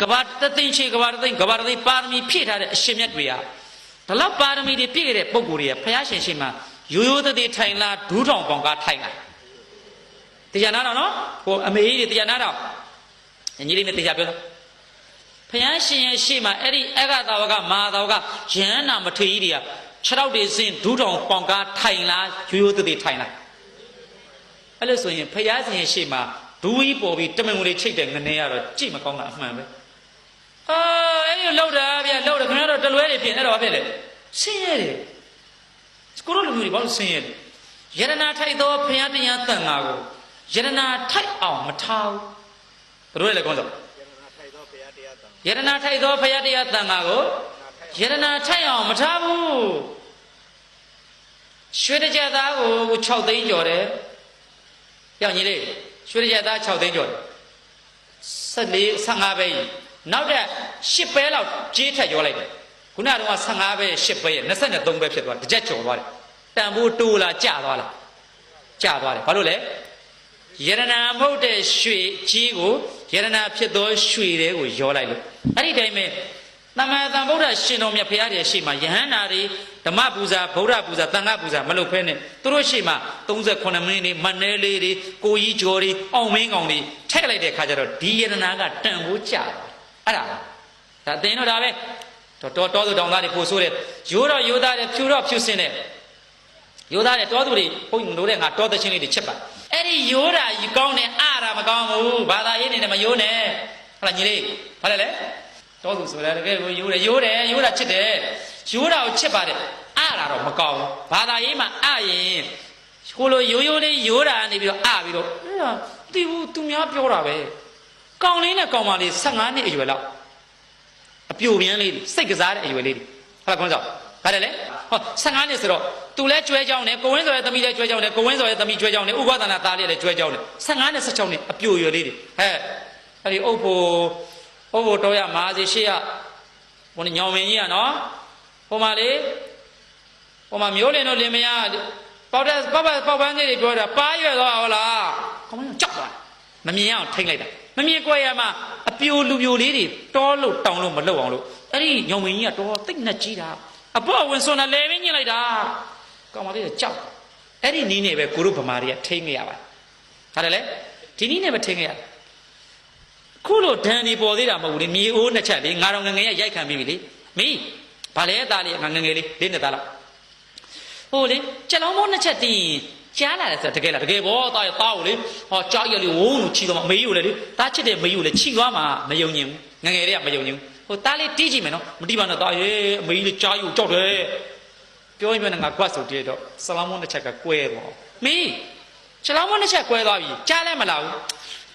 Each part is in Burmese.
ကဘာတသိန်းချေကဘာတသိန်းကဘာတသိန်းပါရမီဖြည့်ထားတဲ့အရှင်မြတ်တွေကဒါလောက်ပါရမီတွေပြည့်ခဲ့တဲ့ပုံကိုယ်တွေကဘုရားရှင်ရှင်မှာရိုးရိုးသေးသေးထိုင်လာဒူးထောင်ပေါင်ကားထိုင်လာတရားနာတော့နော်ဟိုအမေကြီးတွေတရားနာတော့ညီလေးနဲ့တရားပြောတော့ဘုရားရှင်ရဲ့ရှေ့မှာအဲ့ဒီအဂသာဝကမာသာဝကယန္နာမထေရကြီးတွေကခြေထောက်တွေစင်ဒူးထောင်ပေါင်ကားထိုင်လာရိုးရိုးသေးသေးထိုင်လာအဲ့လို့ဆိုရင်ဘုရားရှင်ရဲ့ရှေ့မှာဒူးကြီးပေါ်ပြီးတမန်ဝင်လေးချိတ်တဲ့ငနေရတော့ကြည့်မကောင်းတာအမှန်ပဲ အာအဲ့ဒီလောက်တာဗျလောက်တယ်ခင်ဗျားတို့တလွဲတွေဖြစ်အဲ့တော့ဘာဖြစ်လဲဆင်းရဲတယ်ကိုရိုလူမျိုးတွေဘာလို့ဆင်းရဲလဲယရနာထိုက်သောဘုရားတရားတန်ခါကိုယရနာထိုက်အောင်မထားဘူးဘယ်လိုလဲကောင်းစောယရနာထိုက်သောဘုရားတရားတန်ယရနာထိုက်သောဘုရားတရားတန်ခါကိုယရနာထိုက်အောင်မထားဘူးရွှေတကြသားကို6သိန်းကျော်တယ်ပြောင်းကြီးလေးရွှေတကြသား6သိန်းကျော်တယ်14 15ပဲကြီး နောက်တဲ့10ပဲလောက်ကြေးထက်ရောလိုက်တယ်ခုနကတော့15ပဲ10ပဲရဲ့23ပဲဖြစ်သွားတယ်တစ်ချက်ကျော်သွားတယ်တန်ဖိုးတိုးလာကျသွားလားကျသွားတယ်ဘာလို့လဲယရနာမဟုတ်တဲ့ရွှေကြီးကိုယရနာဖြစ်သောရွှေတွေကိုရောလိုက်လို့အဲ့ဒီတိုင်းပဲသမ္မာသမ္ဗုဒ္ဓရှင်တော်မြတ်ဘုရားရဲ့ရှေ့မှာယဟန္တာတွေဓမ္မပူဇာဗုဒ္ဓပူဇာသံဃပူဇာမလုပ်ဖဲနဲ့သူတို့ရှေ့မှာ38မိနစ်နေမနဲလေးတွေကိုကြီးကျော်တွေအောင်မင်းကောင်တွေထက်လိုက်တဲ့ခါကျတော့ဒီယရနာကတန်ဖိုးကျတယ် အဲ့ဒါဒါအသိတော့ဒါပဲတော်တော်တော်သူတောင်သားတွေပို့ဆိုးတယ်ရိုးတော့ရိုးသားတယ်ဖြူတော့ဖြူစင်းတယ်ရိုးသားတဲ့တောသူတွေဘုန်းကြီးတို့တဲ့ငါတောသချင်းလေးတွေချက်ပါအဲ့ဒီရိုးတာယူကောင်းတယ်အတာမကောင်းဘူးဘာသာရေးနေတယ်မရိုးနဲ့ဟုတ်လားညီလေးဘာလဲလဲတောသူဆိုတာတကယ်ကိုရိုးတယ်ရိုးတယ်ရိုးတာချစ်တယ်ရိုးတာကိုချစ်ပါတယ်အတာတော့မကောင်းဘူးဘာသာရေးမှာအရင်ကိုလိုရိုးရိုးလေးရိုးတာနေပြီးတော့အပြီးတော့အဲ့ဒါတီးဘူးသူများပြောတာပဲ ကောင်းလေးနဲ့ကောင်းပါလေး15နှစ်အရွယ်လောက်အပြိုပြင်းလေးတွေစိတ်ကစားတဲ့အရွယ်လေးတွေဟုတ်လားခေါင်းဆောင်ဘာလဲလဲဟော15နှစ်ဆိုတော့သူလဲကျွဲကြောင်းတယ်ကိုဝင်းစော်ရဲ့သမီးလဲကျွဲကြောင်းတယ်ကိုဝင်းစော်ရဲ့သမီးကျွဲကြောင်းတယ်ဥပဒနာသားလေးလည်းကျွဲကြောင်းတယ်15နဲ့16နှစ်အပြိုရွယ်လေးတွေဟဲ့အဲ့ဒီအုပ်ဖို့အုပ်ဖို့တော့ရမာစီရှေ့ကဘုန်းညောင်မင်းကြီးကနော်ဟိုမှာလေဟိုမှာမျိုးလင်တို့လင်မယားပေါက်တဲ့ပေါက်ပေါက်ပေါက်ပန်းလေးတွေပြောတာပါရွယ်သွားဟုတ်လားခေါင်းကြောက်သွားမမြင်အောင်ထိမ့်လိုက်တာ မမြင်ကြွယ်ရမှာအပြိုလူပြိုလေးတွေတောလို့တောင်လို့မလုပ်အောင်လို့အဲ့ဒီညောင်မင်းကြီးကတော့တိတ်နဲ့ကြီးတာအပေါ့ဝင်စွန်တာလဲပဲညင်လိုက်တာကောင်မလေးကကြောက်အဲ့ဒီနီးနေပဲကိုတို့ဗမာတွေကထိန်းခဲ့ရပါတယ်ဟာတယ်လေဒီနီးနေပဲထိန်းခဲ့ရတယ်ခုလိုဒဏ်နေပေါ်သေးတာမဟုတ်ဘူးလေမြေအိုးနှစ်ချက်လေငါတော့ငငယ်ရရိုက်ခံပြီးပြီလေမီးဗာလဲသားလေးငါငငယ်လေးလေးနဲ့သားလောက်ဟိုလေကြက်လုံးမိုးနှစ်ချက်တင်း ကြားလာတယ်ဆိုတော့တကယ်လားတကယ်ဘောသားရသားကိုလေဟောကြားရလေဝုန်းလို့ချီတော့မမေးယူလေလေသားချစ်တဲ့မေးယူလေချီသွားမှာမယုံညင်ဘူးငငယ်လေးကမယုံညင်ဘူးဟိုသားလေးတီးကြည့်မယ်နော်မတီးပါနဲ့သားရေအမေကြီးလေးကြားယူကြောက်တယ်ပြောရင်ပြောနေငါကွတ်ဆိုတည်းတော့ဆလာမွန်တစ်ချက်ကကွဲသွားမင်းဆလာမွန်တစ်ချက်ကွဲသွားပြီကြားလဲမလာဘူး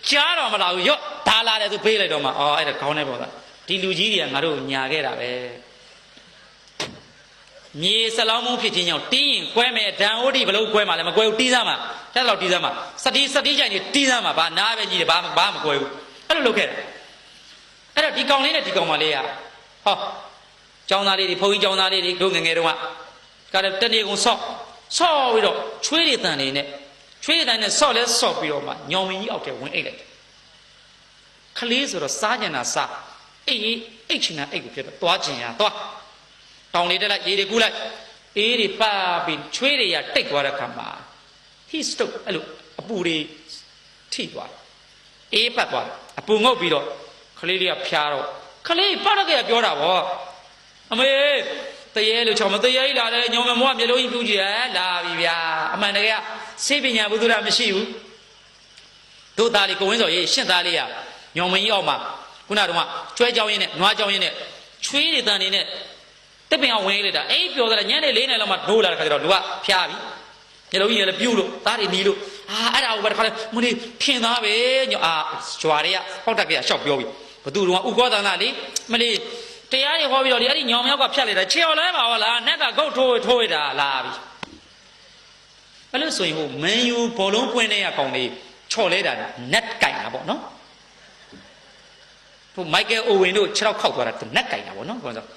ကြားတော့မလာဘူးရော့ဒါလာတယ်သူပေးလိုက်တော့မှအော်အဲ့ဒါခေါင်းနဲ့ပေါ့သားဒီလူကြီးတွေကငါတို့ညာခဲ့တာပဲ မြေဆလောင်းမုံဖြစ်ခြင်းကြောင့်တင်းရင်ကွဲမယ်ဒံအိုဒီဘလို့ကွဲမှာလဲမကွဲဘူးတီးစားမှာတက်တော့တီးစားမှာစတိစတိကြိုင်နေတီးစားမှာဘာနားပဲကြီးတယ်ဘာဘာမကွဲဘူးအဲ့လိုလုပ်ခဲ့တယ်အဲ့တော့ဒီကောင်လေးနဲ့ဒီကောင်မလေးကဟောចောင်းသားလေးတွေဘုန်းကြီးចောင်းသားလေးတွေတို့ငယ်ငယ်တုန်းကကလည်းတနေ့ကုန်ဆော့ဆော့ပြီးတော့ချွေးတွေတန်နေနဲ့ချွေးတွေတန်နဲ့ဆော့လဲဆော့ပြီးတော့မှညောင်မင်းကြီးအောက်ထဲဝင်အိတ်လိုက်တယ်ခလေးဆိုတော့စားကြင်တာစားအိတ်အိတ်ချင်တာအိတ်ကိုဖြစ်တော့သွားချင်ရသွား တောင်လေးတက်လိုက်ရေတွေကူးလိုက်အေးတွေပတ်ပြီးချွေးတွေကတိတ်သွားတဲ့ခါမှာ he stop အဲ့လိုအပူတွေထိသွားတယ်အေးပတ်သွားတယ်အပူငုတ်ပြီးတော့ခလေးလေးကဖျားတော့ခလေးပတ်တော့ကပြောတာဗောအမေတရေလို့ချောင်းမတရေလာတယ်ညောင်မမောကမျိုးလုံးကြီးပြူးကြည့်ရလာပြီဗျာအမှန်တကယ်စေပညာဘုသူရမရှိဘူးတို့သားလေးကိုဝင်းစော်ရေးရှင့်သားလေးကညောင်မင်းကြီးအောက်မှာခုနကတော့ကျွဲကြောင်းရင်းနဲ့နွားကြောင်းရင်းနဲ့ချွေးတွေတန်နေနဲ့ တစ်ပင်အောင်ဝင်လိုက်တာအဲ့ပြောတာညနေ၄နာရီလောက်မှဒိုးလာတဲ့ခါကျတော့လူကဖျားပြီမျိုးလုံးကြီးလည်းပြူးလို့သားတွေနီးလို့အာအဲ့ဒါကိုပဲတစ်ခါလဲမင်းထင်သားပဲညအာကြွာတွေကဟောက်တက်ကရှောက်ပြောပြီဘသူတော့ဥကောသန္တာလေမလေးတရားတွေဟောပြီးတော့လေအဲ့ဒီညောင်မြောက်ကဖြတ်လိုက်တာခြေော်လဲပါဟောလားနက်ကဂုတ်ထိုးထိုးရတာလာပြီအဲ့လို့ဆိုရင်ဟိုမန်ယူဘောလုံးပွင့်တဲ့အကောင်လေးချော်လဲတာနက်ကင်တာပေါ့နော်ဟိုမိုက်ကယ်အိုဝင်တို့ခြေထောက်ခောက်သွားတာနက်ကင်တာပေါ့နော်ဘာလို့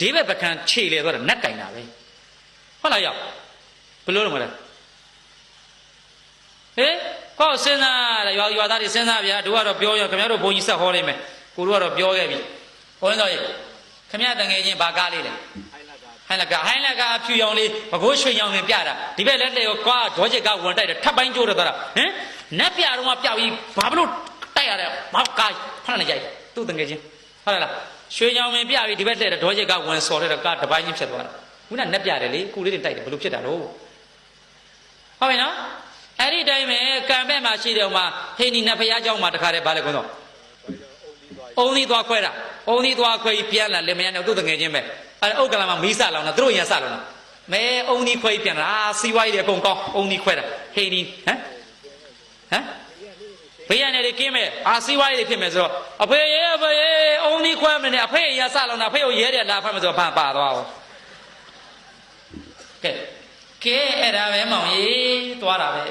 ဒီဘက်ပကံခြေလေသွားတာနက်ကင်တာပဲဟုတ်လားရောက်ဘယ်လိုလုပ်မလဲဟေးကောက်စဉ်းစားတယ်ရွာရွာသားတွေစဉ်းစားဗျာတို့ကတော့ပြောရခင်ဗျားတို့ဘုံကြီးဆက်ဟောလိုက်မယ်ကိုတို့ကတော့ပြောခဲ့ပြီဘုန်းတော်ကြီးခမရတငယ်ချင်းဘာကားလေးလဲအိုင်လာကဟိုင်းလကဟိုင်းလကအဖြူရောင်လေးဘကိုးရွှေရောင်နဲ့ပြတာဒီဘက်လက်လေကိုကွာဒေါချစ်ကဝင်တိုက်တယ်ထပ်ပိုင်းကျိုးတော့တာဟမ်နက်ပြတော့မှပြောက်ပြီးဘာဘလို့တိုက်ရလဲဘာကားဖဏနေကြိုက်သူ့တငယ်ချင်းဟုတ်လား ရွှေရောင်ပင်ပြပြီးဒီဘက်လက်ဒေါချစ်ကဝင်စော်တဲ့ကားတပိုင်းချင်းဖြစ်သွားတာခုနနက်ပြတယ်လေကိုလေးတွေတိုက်တယ်ဘလို့ဖြစ်တာတော့ဟုတ်ပြီနော်အဲ့ဒီတိုင်းပဲကံဘက်မှာရှိတယ်ဥမာဟိန္ဒီနတ်ဖျားเจ้าမှာတခါတည်းဗာလေကွန်းတော့ အုံးပြီးသွား အုံသီးသွားခွဲတာအုံသီးသွားခွဲပြီးပြန်လာလင်မယားနဲ့သူ့တငယ်ချင်းပဲအဲဥက္ကလာမှာမီးစလောင်တာသူတို့ရင်စလောင်တာမဲအုံသီးခွဲပြီးပြန်လာအာစီးပွားရေးတွေအကုန်ကောင်းအုံသီးခွဲတာဟေးဒီဟမ်ဟမ် ဘေးရနေလေကင်းမဲ့အာစီးပွားရေးတွေဖြစ်မယ်ဆိုတော့အဖေရေအဖေရေအုံသီးခွဲမယ်နဲ့အဖေရစလောင်တာအဖေကိုရဲတယ်လာဖတ်မယ်ဆိုတော့ဘာပါသွားအောင်ကဲကဲအဲ့ဒါပဲမောင်ကြီးသွားတာပဲ